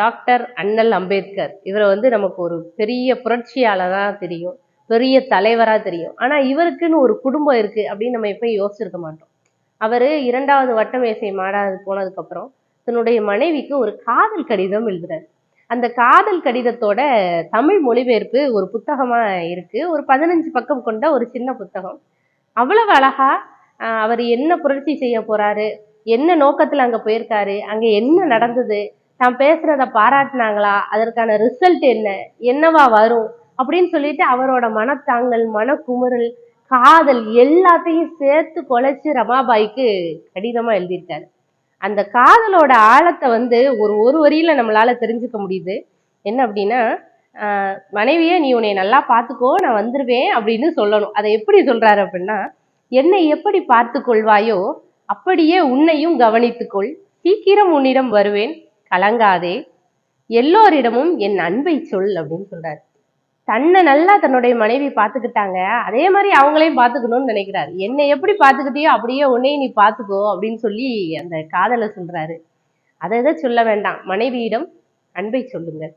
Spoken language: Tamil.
டாக்டர் அண்ணல் அம்பேத்கர். இவரை வந்து நமக்கு ஒரு பெரிய புரட்சியாளராக தெரியும். பெரிய தலைவராக தெரியும். ஆனால் இவருக்குன்னு ஒரு குடும்பம் இருக்குது அப்படின்னு நம்ம எப்போ யோசிச்சிருக்க மாட்டோம். அவர் இரண்டாவது வட்ட மேசை மாடாது போனதுக்கப்புறம் தன்னுடைய மனைவிக்கு ஒரு காதல் கடிதம் எழுதுறாரு. அந்த காதல் கடிதத்தோட தமிழ் மொழிபெயர்ப்பு ஒரு புத்தகமாக இருக்குது ஒரு பதினஞ்சு பக்கம் கொண்ட ஒரு சின்ன புத்தகம். அவ்வளவு அழகா அவர் என்ன புரட்சி செய்ய போறாரு? என்ன நோக்கத்தில் அங்கே போயிருக்காரு? அங்கே என்ன நடந்தது? தான் பேசுறத பாராட்டினாங்களா? அதற்கான ரிசல்ட் என்ன? என்னவா வரும்? அப்படின்னு சொல்லிட்டு அவரோட மனத்தாங்கல் மனக்குமுறல் காதல் எல்லாத்தையும் சேர்த்து குலைச்சு ரமாபாய்க்கு கடிதமா எழுதியிருக்காரு. அந்த காதலோட ஆழத்தை வந்து ஒரு ஒரு வரியில நம்மளால தெரிஞ்சுக்க முடியுது. என்ன அப்படின்னா மனைவியே நீ உன்னை நல்லா பார்த்துக்கோ நான் வந்துருவேன் அப்படின்னு சொல்லணும். அதை எப்படி சொல்றாரு அப்படின்னா என்னை எப்படி பார்த்து கொள்வாயோ அப்படியே உன்னையும் கவனித்துக்கொள். சீக்கிரம் உன்னிடம் வருவேன். கலங்காதே. எல்லோரிடமும் என் அன்பை சொல் அப்படின்னு சொல்றாரு. தன்னை நல்லா தன்னுடைய மனைவி பார்த்துக்கிட்டாங்க. அதே மாதிரி அவங்களையும் பார்த்துக்கணும்னு நினைக்கிறாரு. என்னை எப்படி பார்த்துக்கிட்டியோ அப்படியே உன்னையும் நீ பார்த்துக்கோ அப்படின்னு சொல்லி அந்த காதலை சொல்றாரு. அதை எதை சொல்ல வேண்டாம். மனைவியிடம் அன்பை சொல்லுங்கள்.